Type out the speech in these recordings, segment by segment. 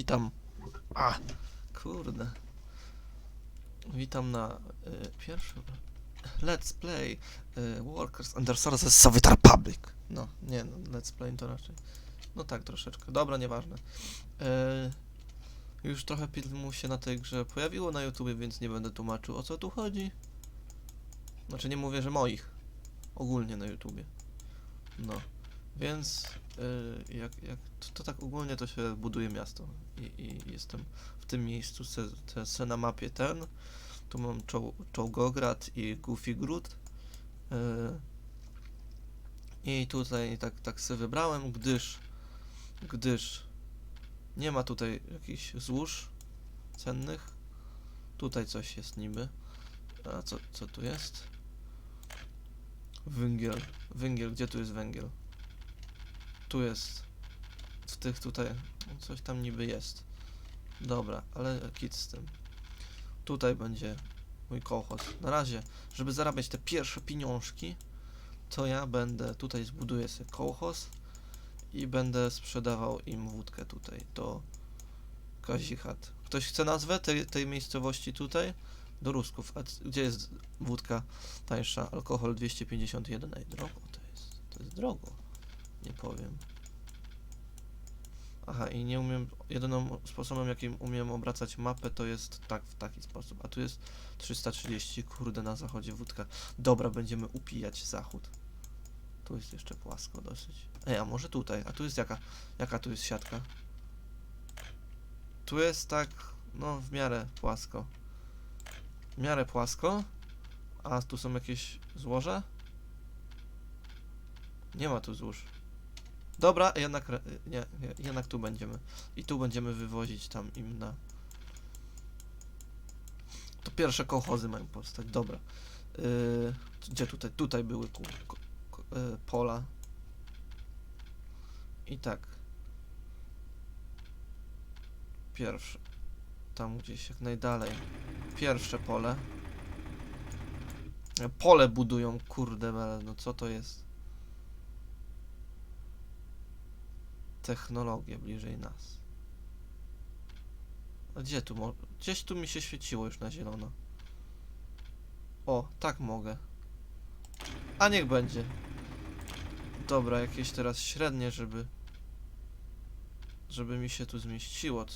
Witam. A, kurde. Witam na y, pierwszym Let's Play y, Workers Under Sources Soviet Republic. No, nie, no, Let's Play to raczej. No tak, troszeczkę. Dobra, nieważne. Y, już trochę filmu się na tej grze pojawiło na YouTubie, więc nie będę tłumaczył o co tu chodzi. Znaczy nie mówię, że moich. Ogólnie na YouTubie. No. Więc y, jak, jak to, to tak ogólnie to się buduje miasto i, i jestem w tym miejscu se, te, se na mapie ten tu mam czoł, Czołgograd i Goofy Gród y, i tutaj tak, tak se wybrałem, gdyż gdyż nie ma tutaj jakichś złóż cennych tutaj coś jest niby a co, co tu jest? Węgiel. Węgiel, gdzie tu jest węgiel? Tu jest. W tych tutaj. Coś tam niby jest. Dobra, ale kit z tym. Tutaj będzie mój kołchoz. Na razie, żeby zarabiać te pierwsze pieniążki, to ja będę tutaj zbuduję sobie kołchoz i będę sprzedawał im wódkę tutaj do Kazichat. Ktoś chce nazwę tej, tej miejscowości tutaj? Do Rusków. A gdzie jest wódka tańsza? Alkohol 251. Ej, drogo to jest. To jest drogo. Nie powiem. Aha, i nie umiem. Jedynym sposobem, jakim umiem obracać mapę, to jest tak, w taki sposób. A tu jest 330. Kurde, na zachodzie wódka. Dobra, będziemy upijać zachód. Tu jest jeszcze płasko dosyć. Ej, a może tutaj? A tu jest jaka? Jaka tu jest siatka? Tu jest tak, no w miarę płasko. W miarę płasko. A tu są jakieś złoże? Nie ma tu złóż. Dobra, jednak, nie, jednak tu będziemy. I tu będziemy wywozić tam im na... To pierwsze kołchozy mają powstać, dobra. Yy, gdzie tutaj? Tutaj były ku, ku, yy, pola. I tak. Pierwsze. Tam gdzieś jak najdalej. Pierwsze pole. Pole budują, kurde, no co to jest? Technologie bliżej nas. A gdzie tu mo- Gdzieś tu mi się świeciło już na zielono. O, tak mogę. A niech będzie. Dobra, jakieś teraz średnie, żeby... Żeby mi się tu zmieściło.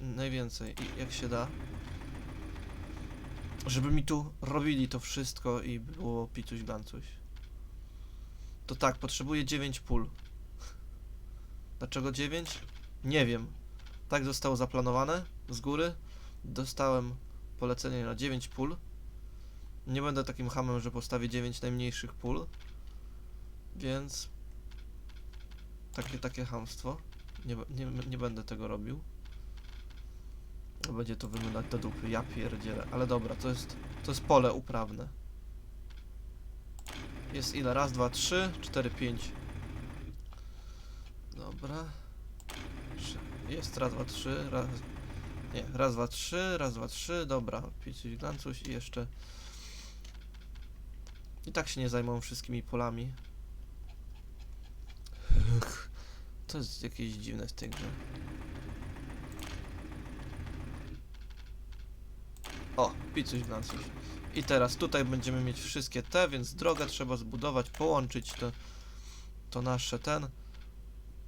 najwięcej, i jak się da. Żeby mi tu robili to wszystko i było pituś gancuś. To tak, potrzebuję 9 pól. Dlaczego 9? Nie wiem. Tak zostało zaplanowane z góry. Dostałem polecenie na 9 pól. Nie będę takim hamem, że postawię 9 najmniejszych pól. Więc takie takie hamstwo. Nie, nie, nie będę tego robił. Będzie to wyglądać do dupy. Ja pierdzielę. Ale dobra, to jest, to jest pole uprawne. Jest ile? Raz, dwa, trzy, cztery, pięć. Dobra. Jest raz, dwa, trzy, raz... Nie, raz, dwa, trzy, raz, dwa, trzy, dobra. Pisuś, glancuś i jeszcze... I tak się nie zajmą wszystkimi polami. To jest jakieś dziwne w tej grze. O, picuś, glancuś. I teraz tutaj będziemy mieć wszystkie te, więc drogę trzeba zbudować, połączyć to, to nasze ten.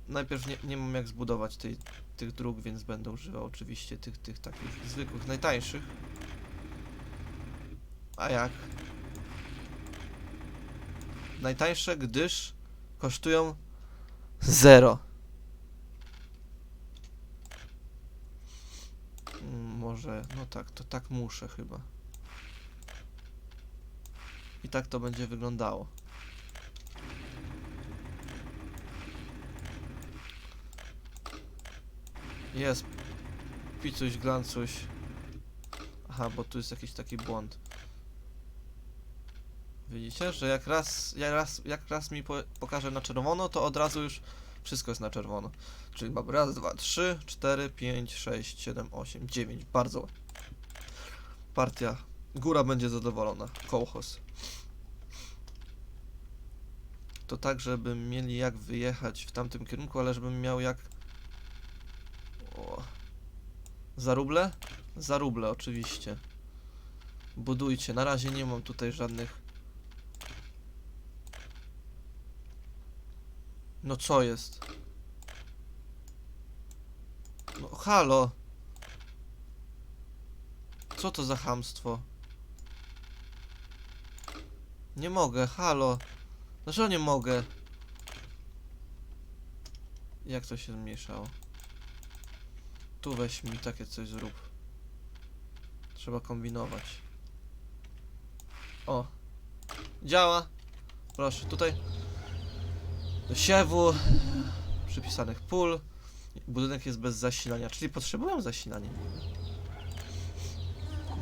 Najpierw nie, nie mam jak zbudować tej, tych dróg, więc będę używał oczywiście tych, tych takich zwykłych, najtańszych. A jak? Najtańsze, gdyż kosztują zero. Mm, Może, no tak, to tak muszę chyba. I tak to będzie wyglądało. Jest. Picuś, glancuś. Aha, bo tu jest jakiś taki błąd. Widzicie, że jak raz, jak raz, jak raz mi po, pokaże na czerwono, to od razu już wszystko jest na czerwono. Czyli mamy raz, dwa, trzy, cztery, pięć, sześć, siedem, osiem, dziewięć. Bardzo ładnie. Partia. Góra będzie zadowolona. Kołchos. To tak, żeby mieli jak wyjechać w tamtym kierunku, ale żebym miał jak... Za ruble? Za ruble, oczywiście. Budujcie. Na razie nie mam tutaj żadnych. No co jest? No halo. Co to za chamstwo? Nie mogę, halo. Dlaczego nie mogę? Jak to się zmniejszało? Tu weź mi takie coś zrób. Trzeba kombinować. O. Działa. Proszę, tutaj. Do siewu. Przypisanych pól. Budynek jest bez zasilania, czyli potrzebują zasilania.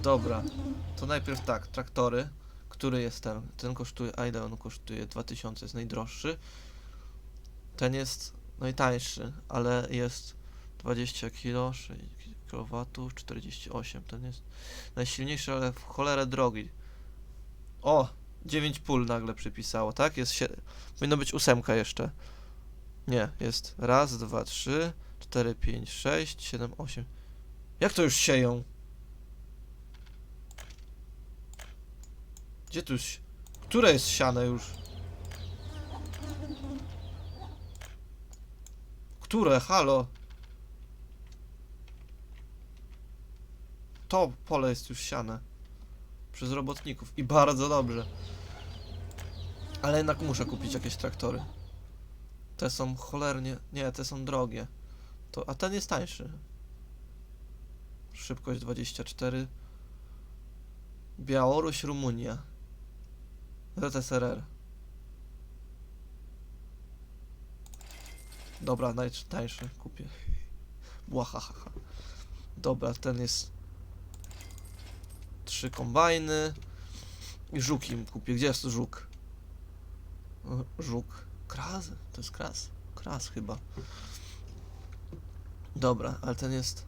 Dobra. To najpierw tak, traktory. Który jest ten? Ten kosztuje, a ile on kosztuje? 2000, jest najdroższy. Ten jest najtańszy, ale jest 20 kg, 6 kW, 48. Ten jest najsilniejszy, ale w cholerę drogi. O! 9 pól nagle przypisało, tak? Jest sie... Powinno być ósemka jeszcze. Nie, jest raz, dwa, trzy, cztery, pięć, sześć, siedem, osiem. Jak to już sieją? Gdzie tu jest... Które jest siane już? Które? Halo? To pole jest już siane. Przez robotników. I bardzo dobrze. Ale jednak muszę kupić jakieś traktory. Te są cholernie... Nie, te są drogie. To, a ten jest tańszy. Szybkość 24. Białoruś, Rumunia. ZSRR. Dobra, najtańszy kupię. Błahahaha. Dobra, ten jest... Trzy kombajny. I żuki im kupię. Gdzie jest żuk? Żuk. Kras? To jest kras? Kras chyba. Dobra, ale ten jest...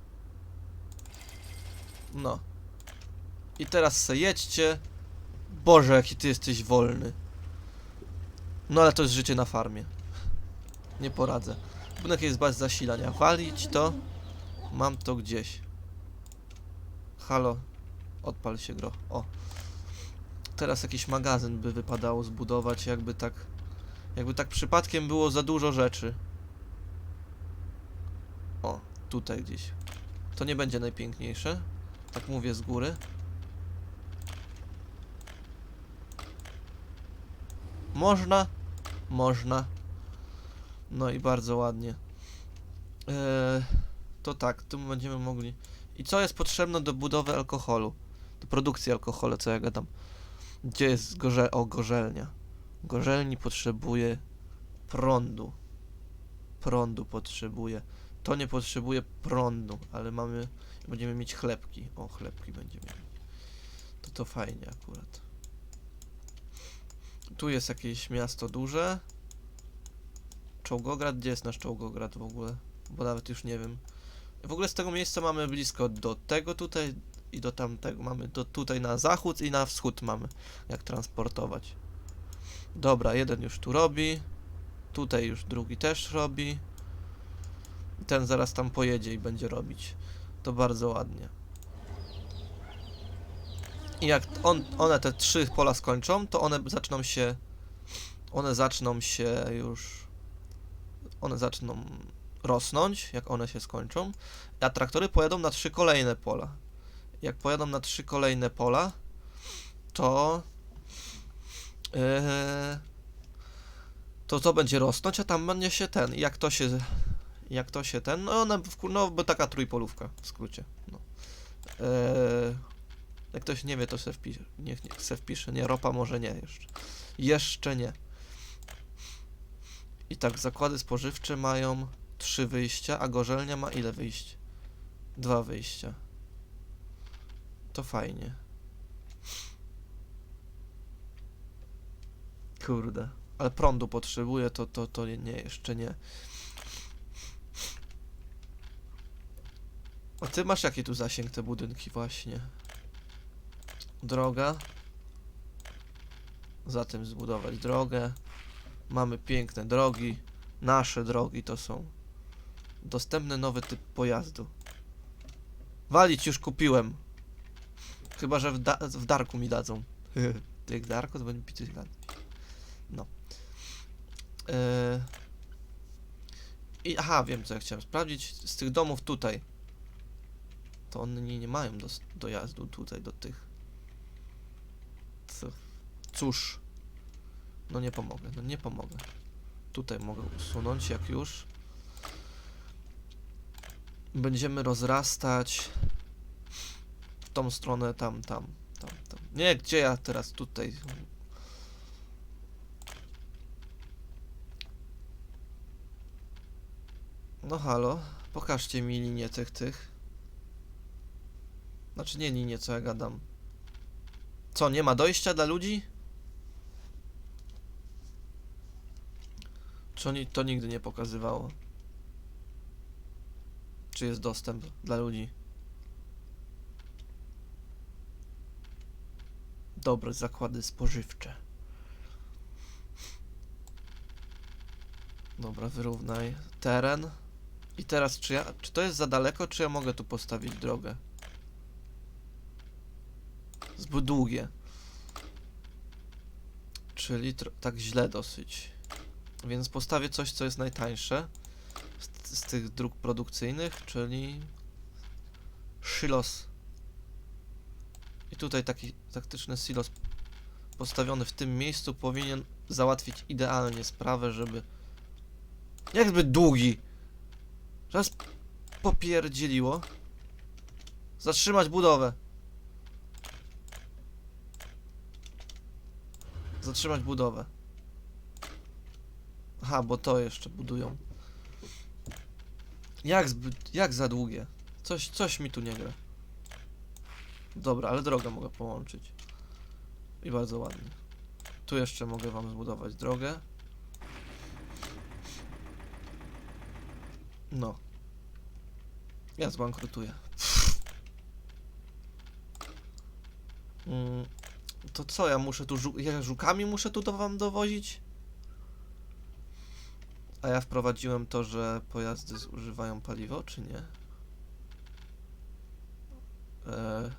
No. I teraz se jedźcie. Boże, jaki ty jesteś wolny. No ale to jest życie na farmie. Nie poradzę. Budynek jest bez zasilania. Walić to. Mam to gdzieś. Halo. Odpal się gro. O. Teraz jakiś magazyn by wypadało zbudować, jakby tak... Jakby tak przypadkiem było za dużo rzeczy. O, tutaj gdzieś. To nie będzie najpiękniejsze. Tak mówię z góry. Można? Można. No i bardzo ładnie. Eee, to tak, tu będziemy mogli... I co jest potrzebne do budowy alkoholu? Produkcji alkoholu, co ja gadam. Gdzie jest gorze... O, gorzelnia. Gorzelni potrzebuje prądu. Prądu potrzebuje. To nie potrzebuje prądu, ale mamy... Będziemy mieć chlebki. O, chlebki będziemy mieć. To to fajnie akurat. Tu jest jakieś miasto duże. Czołgograd? Gdzie jest nasz Czołgograd w ogóle? Bo nawet już nie wiem. W ogóle z tego miejsca mamy blisko do tego tutaj i do tamtego. Mamy do tutaj na zachód i na wschód mamy jak transportować. Dobra, jeden już tu robi. Tutaj już drugi też robi. Ten zaraz tam pojedzie i będzie robić. To bardzo ładnie. I jak on, one te trzy pola skończą, to one zaczną się. One zaczną się już. One zaczną rosnąć, jak one się skończą. A traktory pojadą na trzy kolejne pola. Jak pojadą na trzy kolejne pola, to. Yy, to to będzie rosnąć, a tam będzie się ten. Jak to się. Jak to się ten. No, one, w- no bo taka trójpolówka w skrócie. No. Yy, jak ktoś nie wie, to se wpisze. Niech, niech se wpisze. Nie, ropa może nie jeszcze. Jeszcze nie. I tak, zakłady spożywcze mają trzy wyjścia, a gorzelnia ma ile wyjść? Dwa wyjścia. To fajnie. Kurde. Ale prądu potrzebuje, to, to, to nie, nie, jeszcze nie. A ty masz jaki tu zasięg te budynki właśnie? Droga. Zatem zbudować drogę. Mamy piękne drogi. Nasze drogi to są. Dostępny nowy typ pojazdu. Walić już kupiłem. Chyba, że w, da w Darku mi dadzą. Jak Darku, to będzie pity. No. Yy... I aha, wiem co ja chciałem sprawdzić. Z tych domów tutaj. To one nie, mają dos- dojazdu tutaj do tych. Cóż. No nie pomogę, no nie pomogę. Tutaj mogę usunąć, jak już. Będziemy rozrastać tą stronę, tam, tam, tam, tam. Nie, gdzie ja teraz tutaj? No halo, pokażcie mi linię tych, tych. Znaczy nie linię, co ja gadam. Co, nie ma dojścia dla ludzi? Czy oni to nigdy nie pokazywało? Czy jest dostęp dla ludzi? Dobre zakłady spożywcze. Dobra, wyrównaj teren. I teraz, czy ja, czy to jest za daleko, czy ja mogę tu postawić drogę? Zbyt długie. Czyli tak źle dosyć. Więc postawię coś, co jest najtańsze z, z tych dróg produkcyjnych, czyli silos. I tutaj taki taktyczny silos postawiony w tym miejscu powinien załatwić idealnie sprawę, żeby... Jak zbyt długi! Raz popierdzieliło. Zatrzymać budowę. Zatrzymać budowę. Aha, bo to jeszcze budują. Jak zbyt, jak za długie? Coś, coś mi tu nie gra. Dobra, ale drogę mogę połączyć. I bardzo ładnie. Tu jeszcze mogę wam zbudować drogę. No. Ja zbankrutuję. Mm, to co, ja muszę tu żu ja żukami muszę tu do wam dowozić? A ja wprowadziłem to, że pojazdy zużywają paliwo, czy nie? Eee...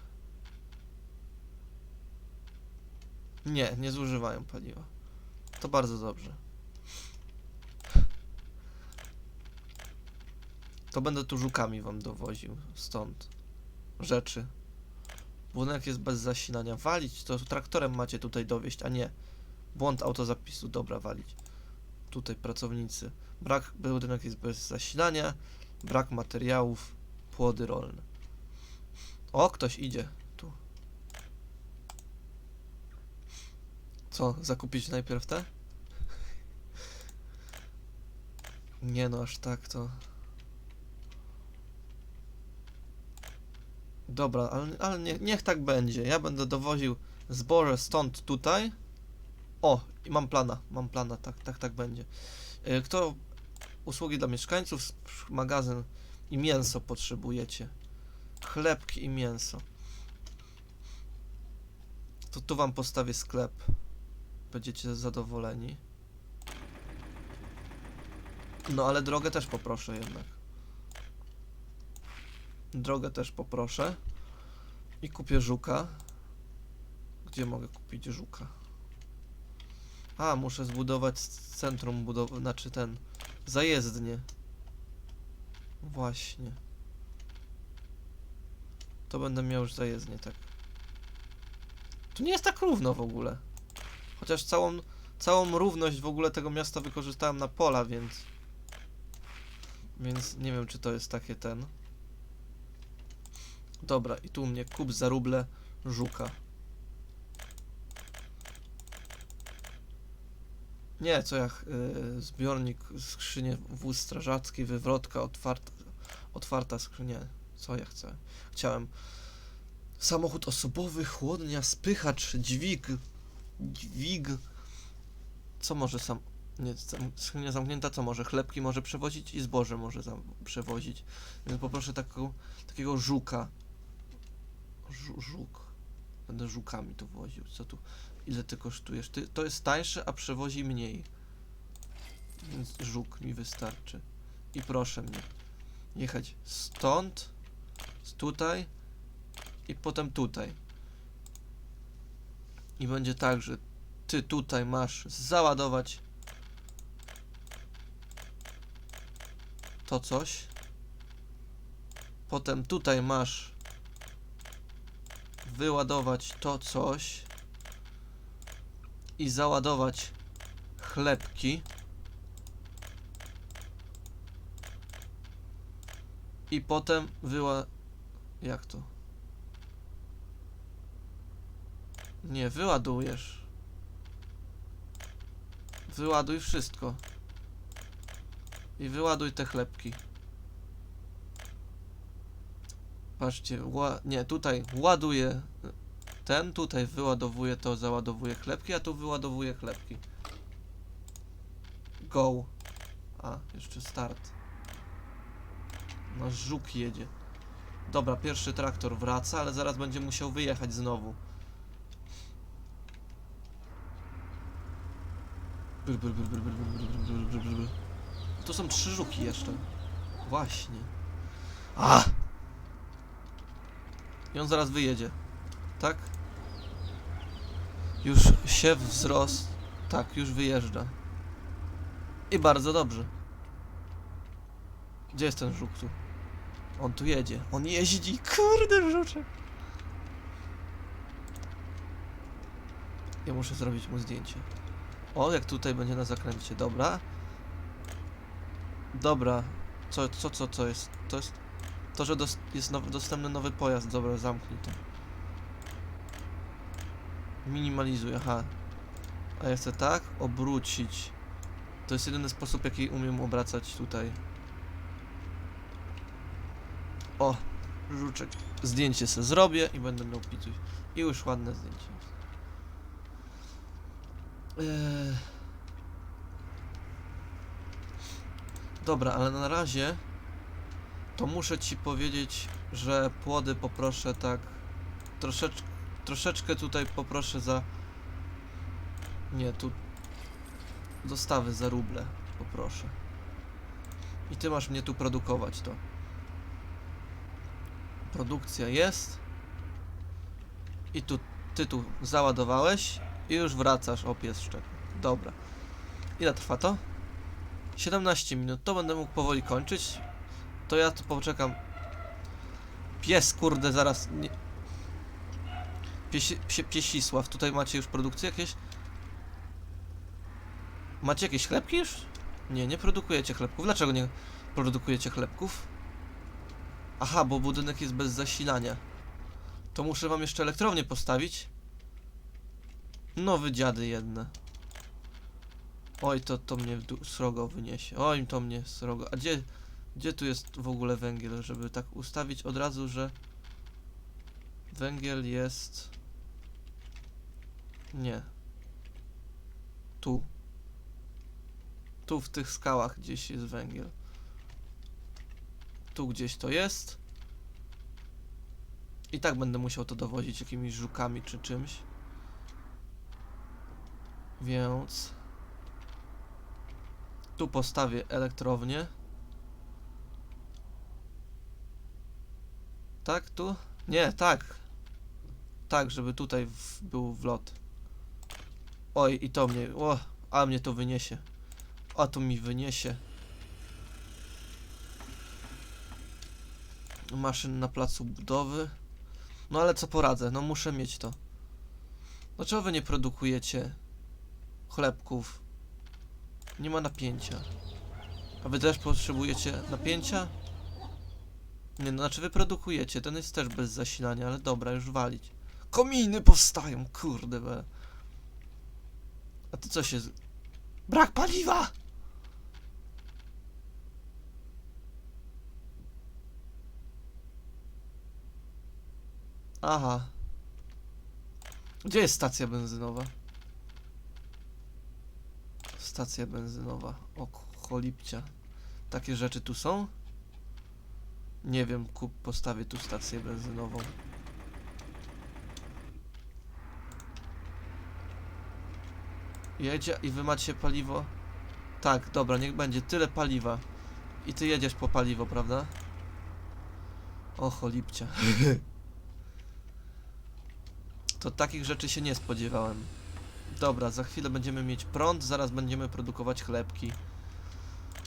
Nie, nie zużywają paliwa. To bardzo dobrze. To będę tu żukami wam dowoził stąd rzeczy. Budynek jest bez zasilania. Walić to traktorem macie tutaj dowieść, a nie. Błąd autozapisu. Dobra, walić. Tutaj pracownicy. Brak, budynek jest bez zasilania. Brak materiałów. Płody rolne. O, ktoś idzie. Tu. Co, zakupić najpierw te? Nie no, aż tak to... Dobra, ale, ale nie, niech tak będzie. Ja będę dowoził zboże stąd tutaj. O, i mam plana, mam plana, tak, tak, tak będzie. Y, Kto usługi dla mieszkańców, magazyn i mięso potrzebujecie? Chlebki i mięso. To tu wam postawię sklep. Będziecie zadowoleni. No ale drogę też poproszę jednak. Drogę też poproszę. I kupię żuka. Gdzie mogę kupić żuka? A, muszę zbudować centrum budowy, znaczy ten, zajezdnie. Właśnie. To będę miał już zajezdnie, tak. Tu nie jest tak równo w ogóle. Chociaż całą, całą równość w ogóle tego miasta wykorzystałem na pola, więc... Więc nie wiem, czy to jest takie ten... Dobra, i tu u mnie kup za ruble żuka. Nie, co jak y, zbiornik, skrzynie, wóz strażacki, wywrotka, otwarta, otwarta skrzynia. Co ja chcę? Chciałem samochód osobowy, chłodnia, spychacz, dźwig, dźwig. Co może sam... Nie, sam- skrzynia zamknięta, co może? Chlebki może przewozić i zboże może przewozić. Więc poproszę taką, takiego żuka. Żu, żuk. Będę żukami tu woził. Co tu? Ile ty kosztujesz? Ty, to jest tańsze, a przewozi mniej. Więc żuk mi wystarczy. I proszę mnie jechać stąd tutaj i potem tutaj. I będzie tak, że ty tutaj masz załadować to coś. Potem tutaj masz wyładować to coś i załadować chlebki. I potem wyła... Jak to? Nie, wyładujesz. Wyładuj wszystko. I wyładuj te chlebki. Patrzcie, nie, tutaj ładuję ten, tutaj wyładowuje to, załadowuje chlebki, a tu wyładowuje chlebki. Go. A, jeszcze start. Nasz żuk jedzie. Dobra, pierwszy traktor wraca, ale zaraz będzie musiał wyjechać znowu. To są trzy żuki jeszcze. Właśnie. A! I on zaraz wyjedzie. Tak? Już się wzrost. Tak, już wyjeżdża. I bardzo dobrze. Gdzie jest ten żuk tu? On tu jedzie. On jeździ. Kurde, żuczek. Ja muszę zrobić mu zdjęcie. O, jak tutaj będzie na zakręcie. Dobra. Dobra. Co, co, co, co jest? To jest... To, że jest now dostępny nowy pojazd. Dobra, zamknij to. Minimalizuj, aha. A ja chcę tak obrócić. To jest jedyny sposób, jaki umiem obracać tutaj. O, żuczek. Zdjęcie se zrobię i będę miał pituś. I już ładne zdjęcie. Eee... Dobra, ale na razie to muszę ci powiedzieć, że płody poproszę tak troszeczkę, troszeczkę tutaj poproszę za nie, tu dostawy za ruble poproszę. I ty masz mnie tu produkować to. Produkcja jest. I tu ty tu załadowałeś i już wracasz. O, pies. Dobra. Ile trwa to? 17 minut. To będę mógł powoli kończyć. To ja tu poczekam. Pies, kurde, zaraz. Nie... Piesi, psie, piesisław, tutaj macie już produkcję jakieś? Macie jakieś chlebki już? Nie, nie produkujecie chlebków. Dlaczego nie produkujecie chlebków? Aha, bo budynek jest bez zasilania. To muszę wam jeszcze elektrownię postawić. Nowy dziady jedne. Oj, to, to mnie srogo wyniesie. Oj, to mnie srogo. A gdzie, gdzie tu jest w ogóle węgiel, żeby tak ustawić od razu, że węgiel jest... Nie. Tu. Tu w tych skałach gdzieś jest węgiel. Tu gdzieś to jest. I tak będę musiał to dowozić jakimiś żukami czy czymś. Więc tu postawię elektrownię. Tak, tu? Nie, tak. Tak, żeby tutaj w, był wlot. Oj, i to mnie. O, a mnie to wyniesie. A to mi wyniesie. Maszyn na placu budowy. No ale co poradzę, no muszę mieć to. Dlaczego wy nie produkujecie chlebków? Nie ma napięcia. A wy też potrzebujecie napięcia? Nie, no znaczy wy produkujecie, ten jest też bez zasilania, ale dobra, już walić. Kominy powstają, kurde be. A ty co się... z- Brak paliwa! Aha. Gdzie jest stacja benzynowa? Stacja benzynowa. O. Takie rzeczy tu są? Nie wiem, kup, postawię tu stację benzynową. Jedzie i wy macie paliwo? Tak, dobra, niech będzie tyle paliwa. I ty jedziesz po paliwo, prawda? O cholipcia. To takich rzeczy się nie spodziewałem. Dobra, za chwilę będziemy mieć prąd, zaraz będziemy produkować chlebki.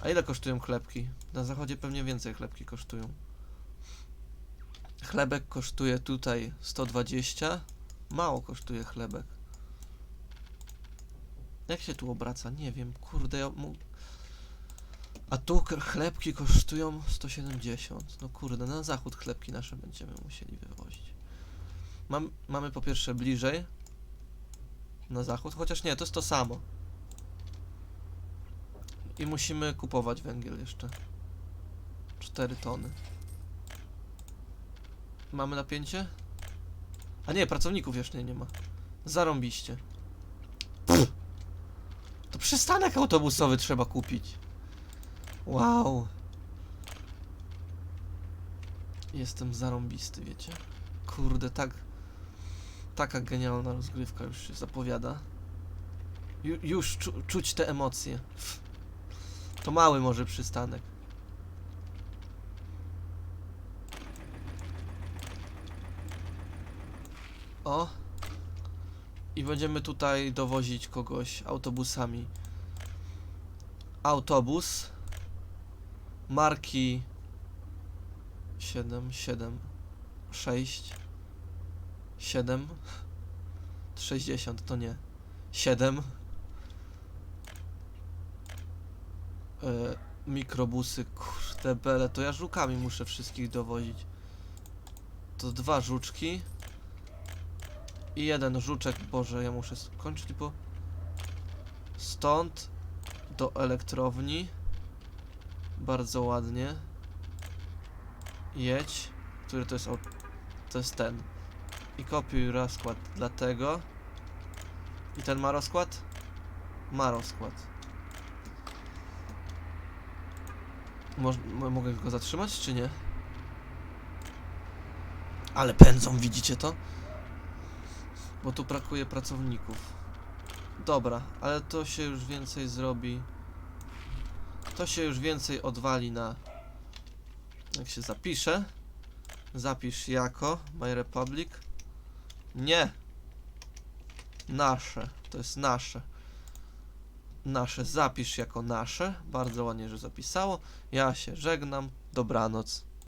A ile kosztują chlebki? Na zachodzie pewnie więcej chlebki kosztują. Chlebek kosztuje tutaj 120. Mało kosztuje chlebek. Jak się tu obraca? Nie wiem, kurde, ja mu... A tu chlebki kosztują 170. No kurde, na zachód chlebki nasze będziemy musieli wywozić. Mam, mamy po pierwsze bliżej. Na zachód, chociaż nie, to jest to samo. I musimy kupować węgiel jeszcze. 4 tony. Mamy napięcie? A nie, pracowników jeszcze nie ma. Zarąbiście. Pff. To przystanek autobusowy trzeba kupić. Wow. Jestem zarąbisty, wiecie? Kurde, tak... Taka genialna rozgrywka już się zapowiada. Ju, już czu, czuć te emocje. To mały może przystanek. O. I będziemy tutaj dowozić kogoś autobusami. Autobus marki 7, 7, 6, 7, 60 to nie. 7. E, mikrobusy, kurde bele, to ja żukami muszę wszystkich dowozić. To dwa żuczki. I jeden żuczek, Boże, ja muszę skończyć, bo stąd do elektrowni. Bardzo ładnie. Jedź. Który to jest? au- To jest ten. I kopiuj rozkład dla tego. I ten ma rozkład? Ma rozkład. Moż, mo- mogę go zatrzymać, czy nie? Ale pędzą, widzicie to? Bo tu brakuje pracowników. Dobra, ale to się już więcej zrobi. To się już więcej odwali na. Jak się zapisze. Zapisz jako My Republic. Nie. Nasze. To jest nasze. Nasze. Zapisz jako nasze. Bardzo ładnie, że zapisało. Ja się żegnam. Dobranoc.